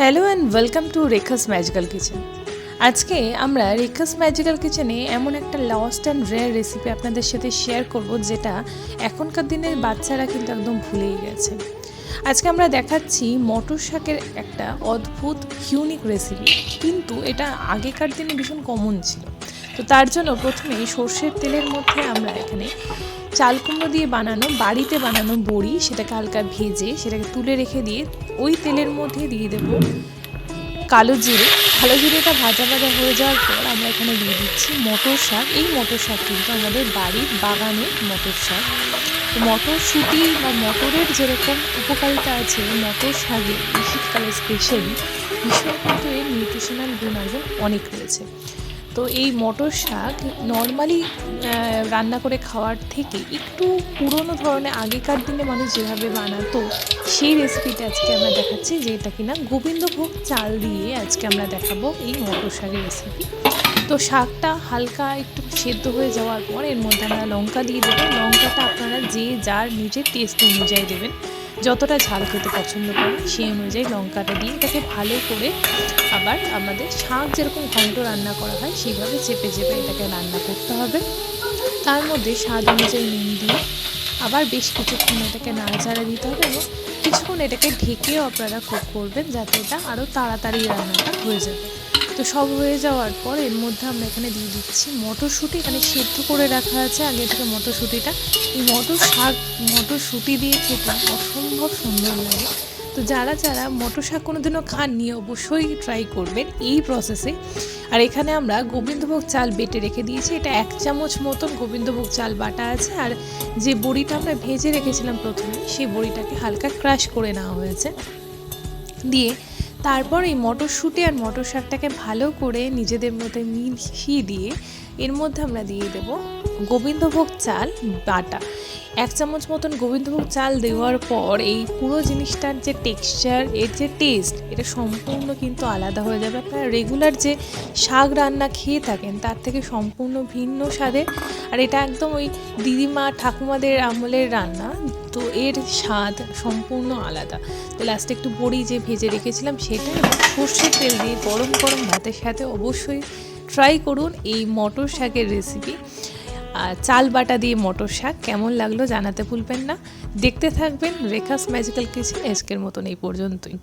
Hello and welcome to Rekha's magical kitchen আজকে আমরা Rekha's magical কিচেনে এমন একটা লস্ট অ্যান্ড রেয়ার রেসিপি আপনাদের সাথে শেয়ার করব যেটা এখনকার দিনের বাচ্চারা কিন্তু একদম ভুলেই গেছে। আজকে আমরা দেখাচ্ছি মটর শাকের একটা অদ্ভুত ইউনিক রেসিপি কিন্তু এটা আগেকার দিনে ভীষণ কমন ছিল। তো তার জন্য প্রথমে সর্ষের তেলের মধ্যে আমরা এখানে চাল কুমড়ো দিয়ে বানানো, বাড়িতে বানানো বড়ি, সেটাকে হালকা ভেজে সেটাকে তুলে রেখে দিয়ে ওই তেলের মধ্যে দিয়ে দেবো কালো জিরে। কালো জিরেটা ভাজা ভাজা হয়ে যাওয়ার পর আমরা এখানে দিয়ে দিচ্ছি মটর শাক। এই মটর শাক কিন্তু আমাদের বাড়ির বাগানের মটর শাক। মটরশুঁটি বা মটরের যেরকম উপকারিতা আছে মটর শাকে শীতকালে স্পেশালি ভীষণ কিন্তু এর নিউট্রিশনাল গুণাগুণ অনেক রয়েছে। তো এই মটর শাক নর্মালি রান্না করে খাওয়ার থেকে একটু পুরনো ধরনের আগেকার দিনে মানুষ যেভাবে বানাতো, সেই রেসিপিটা আজকে আমরা দেখাচ্ছি যেটা কিনা গোবিন্দভোগ চাল দিয়ে আজকে আমরা দেখাবো এই মটর শাকের রেসিপি তো শাকটা হালকা একটু সেদ্ধ হয়ে যাওয়ার পর এর মধ্যে আমরা লঙ্কা দিয়ে দেবো। লঙ্কাটা আপনারা যে যার নিজের টেস্ট অনুযায়ী দেবেন। যতটা ঝাল খেতে পছন্দ করেন সেই অনুযায়ী লঙ্কাটা দিয়ে এটাকে ভালো করে আবার আমাদের শাক যেরকম ঘন্ট রান্না করা হয়, সেইভাবে চেপে চেপে এটাকে রান্না করতে হবে। তার মধ্যে স্বাদ অনুযায়ী নুন দিয়ে আবার বেশ কিছুক্ষণ এটাকে নাড়াচাড়া দিতে হবে এবং কিছুক্ষণ এটাকে ঢেকেও আপনারা কুক করবেন যাতে এটা আরও তাড়াতাড়ি রান্নাটা হয়ে যাবে। তো সব হয়ে যাওয়ার পর এর মধ্যে আমরা এখানে দিয়ে দিচ্ছি মটরশুঁটি। এখানে সেদ্ধ করে রাখা আছে। আগে থেকে মটরশুঁটিটা। এই মটর শাক, মটরশুঁটি দিয়ে খেতে অসম্ভব সুন্দর লাগে। তো যারা যারা মটর শাক কোনোদিনও খাননি, অবশ্যই ট্রাই করবেন এই প্রসেসে আর এখানে আমরা গোবিন্দভোগ চাল বেটে রেখে দিয়েছি। এটা এক চামচ মতন গোবিন্দভোগ চাল বাটা আছে। আর যে বড়িটা আমরা ভেজে রেখেছিলাম প্রথমে, সেই বড়িটাকে হালকা ক্রাশ করে নেওয়া হয়েছে। দিয়ে তারপর এই মটরশুঁটি আর মটর শাকটাকে ভালো করে নিজেদের মধ্যে মিশিয়ে দিয়ে এর মধ্যে আমরা দিয়ে দেব গোবিন্দভোগ চাল বাটা। এক চামচ মতন গোবিন্দভোগ চাল দেওয়ার পর এই পুরো জিনিসটার যে টেক্সচার এর যে টেস্ট এটা সম্পূর্ণ কিন্তু আলাদা হয়ে যাবে। আপনারা রেগুলার যে শাক রান্না খেয়ে থাকেন, তার থেকে সম্পূর্ণ ভিন্ন স্বাদের। আর এটা একদম ওই দিদিমা, ঠাকুমাদের আমলের রান্না। তো এর স্বাদ সম্পূর্ণ আলাদা। তো লাস্টে একটু বড়ি যে ভেজে রেখেছিলাম সেটা সর্ষের তেল দিয়ে গরম গরম ভাতের সাথে অবশ্যই ট্রাই করুন এই মটর শাকের রেসিপি আর চাল বাটা দিয়ে মটর শাক কেমন লাগল জানাতে ভুলবেন না। দেখতে থাকবেন রেখাস ম্যাজিক্যাল কিচেন আজকের মতন এই পর্যন্তই।